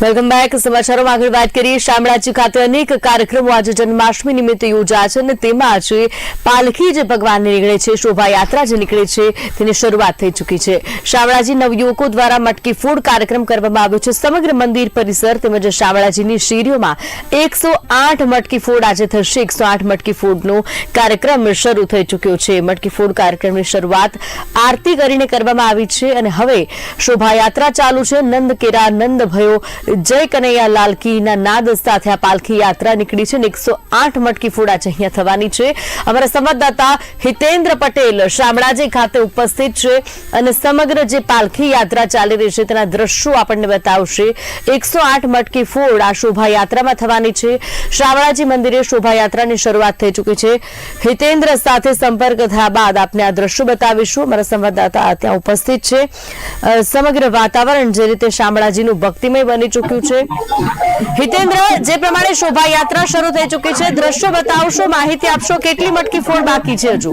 Welcome back. સમાચારોમાં આગળ વાત કરીએ. શામળાજી ખાતે અનેક કાર્યક્રમો આજે જન્માષ્ટમી નિમિત્તે યોજાયા છે અને તેમાં આજે પાલખી જે ભગવાનની નીકળે છે, શોભાયાત્રા જે નીકળે છે, તેની શરૂઆત થઈ ચૂકી છે. શામળાજી નવયુવકો દ્વારા મટકી ફૂડ કાર્યક્રમ કરવામાં આવ્યો છે. સમગ્ર મંદિર, પરિસર તેમજ શામળાજીની શેરીઓમાં એકસો મટકી ફૂડ આજે થશે. એકસો મટકી ફૂડનો કાર્યક્રમ શરૂ થઈ ચૂક્યો છે. મટકી ફૂડ કાર્યક્રમની શરૂઆત આરતી કરીને કરવામાં આવી છે અને હવે શોભાયાત્રા ચાલુ છે. નંદ કેરા નંદ ભયો જય કનૈયા લાલકીના નાદ સાથે આ પાલખી યાત્રા નીકળી છે અને એકસો આઠ મટકી ફૂડ આજે અહીંયા થવાની છે. અમારા સંવાદદાતા હિતેન્દ્ર પટેલ શામળાજી ખાતે ઉપસ્થિત છે અને સમગ્ર જે પાલખી યાત્રા ચાલી રહી છે તેના દ્રશ્યો આપણને બતાવશે. એકસો આઠ મટકી ફૂડ આ શોભાયાત્રામાં થવાની છે. શામળાજી મંદિરે શોભાયાત્રાની શરૂઆત થઈ ચૂકી છે. હિતેન્દ્ર સાથે સંપર્ક થયા બાદ આપને આ દ્રશ્યો બતાવીશું. અમારા સંવાદદાતા ત્યાં ઉપસ્થિત છે. સમગ્ર વાતાવરણ જે રીતે શામળાજીનું ભક્તિમય બની ચૂક્યું છે. હિતેન્દ્ર, જે પ્રમાણે શોભાયાત્રા શરૂ થઈ ચૂકી છે, દ્રશ્યો બતાવશો, માહિતી આપશો, કેટલી મટકી ફોડ બાકી છે હજુ?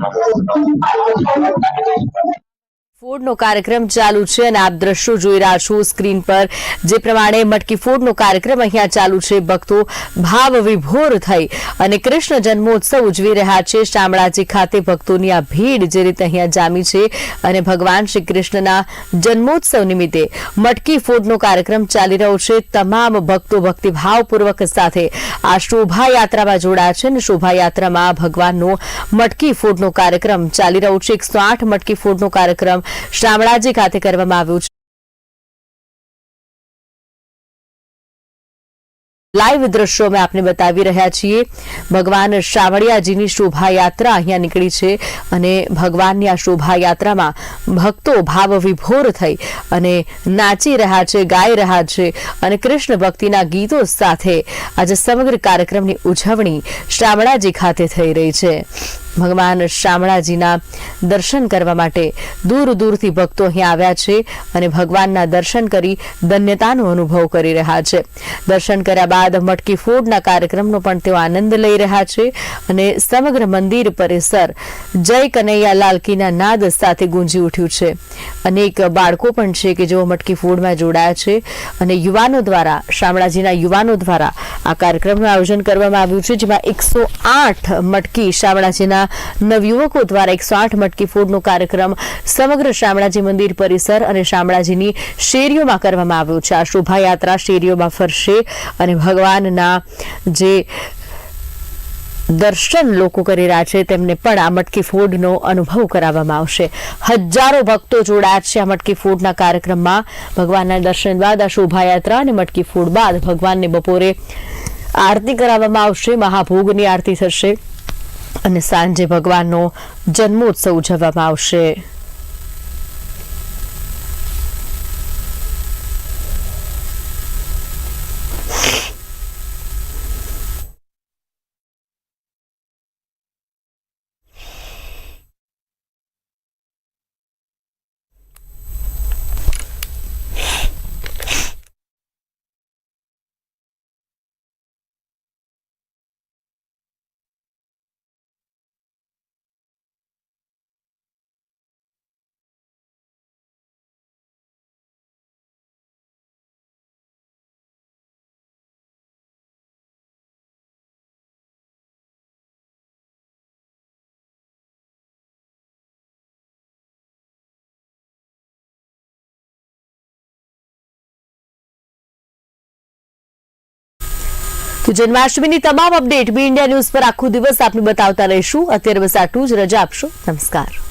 thank you ફૂડનો કાર્યક્રમ ચાલુ છે અને આપ દ્રશ્યો જોઈ રહ્યા છો સ્ક્રીન પર. જે પ્રમાણે મટકી ફૂડનો કાર્યક્રમ અહીંયા ચાલુ છે. ભક્તો ભાવ વિભોર થઈ અને કૃષ્ણ જન્મોત્સવ ઉજવી રહ્યા છે. શામળાજી ખાતે ભક્તોની આ ભીડ જે રીતે અહીંયા જામી છે અને ભગવાન શ્રી કૃષ્ણના જન્મોત્સવ નિમિત્તે મટકી ફૂડનો કાર્યક્રમ ચાલી રહ્યો છે. તમામ ભક્તો ભક્તિભાવપૂર્વક સાથે આ શોભાયાત્રામાં જોડાયા છે અને શોભાયાત્રામાં ભગવાનનો મટકી ફૂડનો કાર્યક્રમ ચાલી રહ્યો છે. એકસો આઠ મટકી ફૂડનો કાર્યક્રમ શામળાજી ખાતે કરવામાં આવ્યું છે. લાઈવ દ્રશ્યો અમે આપને બતાવી રહ્યા છીએ. ભગવાન શામળિયાજીની શોભાયાત્રા અહીંયા નીકળી છે અને ભગવાનની આ શોભાયાત્રામાં ભક્તો ભાવ વિભોર થઈ અને નાચી રહ્યા છે, ગાઈ રહ્યા છે અને કૃષ્ણ ભક્તિના ગીતો સાથે આજે સમગ્ર કાર્યક્રમની ઉજવણી શામળાજી ખાતે થઈ રહી છે. ભગવાન શામળાજીના દર્શન કરવા માટે દૂર દૂરથી ભક્તો અહીં આવ્યા છે અને ભગવાનના દર્શન કરી ધન્યતાનો અનુભવ કરી રહ્યા છે. દર્શન કર્યા બાદ મટકી ફોડના કાર્યક્રમનો પણ તેઓ આનંદ લઈ રહ્યા છે અને સમગ્ર મંદિર પરિસર જય કનૈયા લાલકીના નાદ સાથે ગુંજી ઉઠ્યું છે. અનેક બાળકો પણ છે કે જેઓ મટકી ફોડમાં જોડાયા છે અને યુવાનો દ્વારા, શામળાજીના યુવાનો દ્વારા આ કાર્યક્રમનું આયોજન કરવામાં આવ્યું છે, જેમાં એકસો આઠ મટકી શામળાજીના નવયુવકો દ્વારા એકસો આઠ મટકી ફોડનો કાર્યક્રમ સમગ્ર શામળાજી મંદિર પરિસર અને શામળાજીની શેરીઓમાં કરવામાં આવ્યો છે. આ શોભાયાત્રા શેરીઓમાં ફરશે અને ભગવાનના જે દર્શન લોકો કરી રહ્યા છે, તેમને પણ આ મટકી ફોડનો અનુભવ કરાવવામાં આવશે. હજારો ભક્તો જોડાયા છે આ મટકી ફોડના કાર્યક્રમમાં. ભગવાનના દર્શન બાદ આ શોભાયાત્રા અને મટકી ફોડ બાદ ભગવાનને બપોરે આરતી કરાવવામાં આવશે. મહાભોગની આરતી થશે. અને સાંજે ભગવાનનો જન્મોત્સવ ઉજવવામાં આવશે. તો જન્માષ્ટમીની તમામ અપડેટ બી ઇન્ડિયા ન્યૂઝ પર આખો દિવસ આપને બતાવતા રહીશું. અત્યારે બસ આટલું જ. રજા આપશો. નમસ્કાર.